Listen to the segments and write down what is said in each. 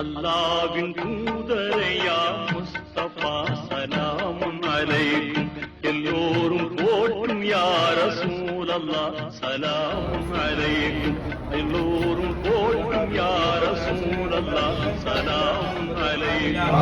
அல்லாவின் தூதரையா முஸ்தபா சலாமும் அலைக்கும். எல்லோரும் போற்றும் யார சூழல்லா சலாமும் அலைக்கும். எல்லோரும் போற்றும் யார சூழல்லா சலாமும் அலைக்கும்.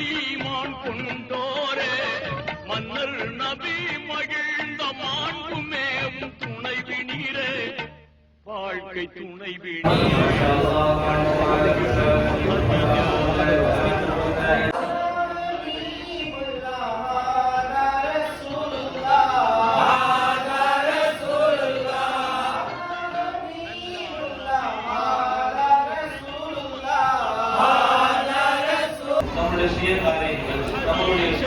முதலில் ஈமான் கொண்டோரே மன்னர் நபி மகிழ்ந்த மாண்புமே துணை வினீரே வாழ்க்கை துணை நம்முடைய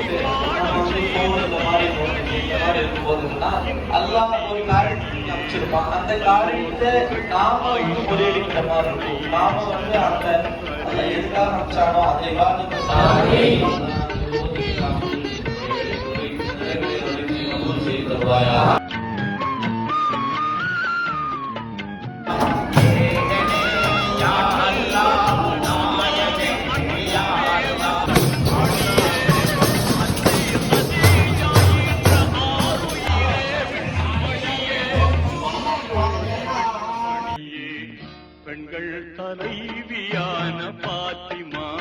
நம்மளுடைய இந்த மாதிரி இந்த மாதிரி இருக்கும்போதுன்னா அல்லாஹ் ஒரு காரியத்தை அமைச்சிருப்பான். அந்த காரியத்தை நாம வந்து முறையடிக்கிற மாதிரி இருக்கும். நாம வந்து அந்த அந்த எதுக்காக அமைச்சானோ அதை விவாதித்து பெண்கள் தலைவியான பாத்திமா.